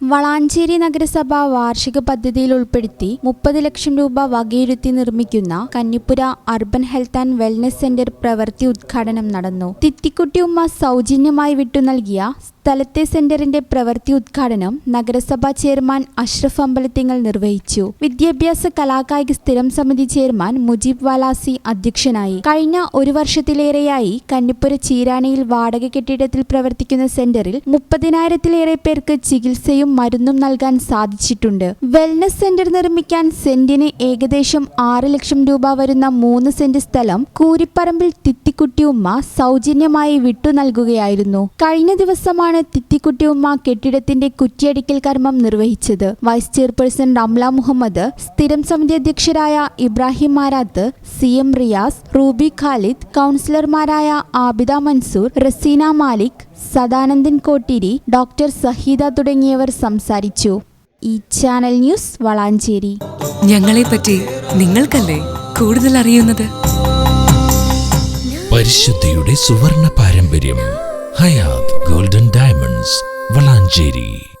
വളാഞ്ചേരി നഗരസഭ വാർഷിക പദ്ധതിയിൽ ഉൾപ്പെടുത്തി മുപ്പത് ലക്ഷം രൂപ വകയിരുത്തി നിർമ്മിക്കുന്ന Kannippura urban health and wellness centre പ്രവൃത്തി ഉദ്ഘാടനം നടന്നു. തിത്തിക്കുട്ടി ഉമ്മ സൗജന്യമായി വിട്ടു നൽകിയ സ്ഥലത്തെ സെന്ററിന്റെ പ്രവൃത്തി ഉദ്ഘാടനം നഗരസഭാ ചെയർമാൻ അഷ്റഫ് അമ്പലത്തിങ്ങൾ നിർവഹിച്ചു. വിദ്യാഭ്യാസ കലാകായിക സ്ഥിരം സമിതി ചെയർമാൻ മുജീബ് വാലാസി അധ്യക്ഷനായി. കഴിഞ്ഞ ഒരു വർഷത്തിലേറെയായി കന്നിപ്പുര ചീരാണിയിൽ വാടക കെട്ടിടത്തിൽ പ്രവർത്തിക്കുന്ന സെന്ററിൽ മുപ്പതിനായിരത്തിലേറെ പേർക്ക് ചികിത്സയും മരുന്നും നൽകാൻ സാധിച്ചിട്ടുണ്ട്. വെൽനസ് സെന്റർ നിർമ്മിക്കാൻ സെന്റിന് ഏകദേശം ആറ് ലക്ഷം രൂപ വരുന്ന മൂന്ന് സെന്റ് സ്ഥലം കൂരിപ്പറമ്പിൽ തിത്തിക്കുട്ടിയുമ്മ സൗജന്യമായി വിട്ടു നൽകുകയായിരുന്നു. കഴിഞ്ഞ ദിവസമാണ് തിത്തിക്കുട്ടിയുമ്മ കെട്ടിടത്തിന്റെ കുറ്റിയടിക്കൽ കർമ്മം നിർവഹിച്ചത്. വൈസ് ചെയർപേഴ്സൺ റംല മുഹമ്മദ് സ്ഥിരം സമിതി അധ്യക്ഷരായ Ibrahim Marath C M Riyas Ruby Khalid കൗൺസിലർമാരായ ആബിദ മൻസൂർ റസീന മാലിക് സദാനന്ദൻ കോട്ടിരി ഡോക്ടർ സഹീദ തുടങ്ങിയവർ സംസാരിച്ചു. ഈ ചാനൽ ന്യൂസ് വളാഞ്ചേരി. ഞങ്ങളെ പറ്റി നിങ്ങൾക്കല്ലേ കൂടുതൽ അറിയുന്നത്? പരിശുദ്ധിയുടെ സുവർണ പാരമ്പര്യം ഹയാത് ഗോൾഡൻ ഡയമണ്ട്സ് വളാഞ്ചേരി.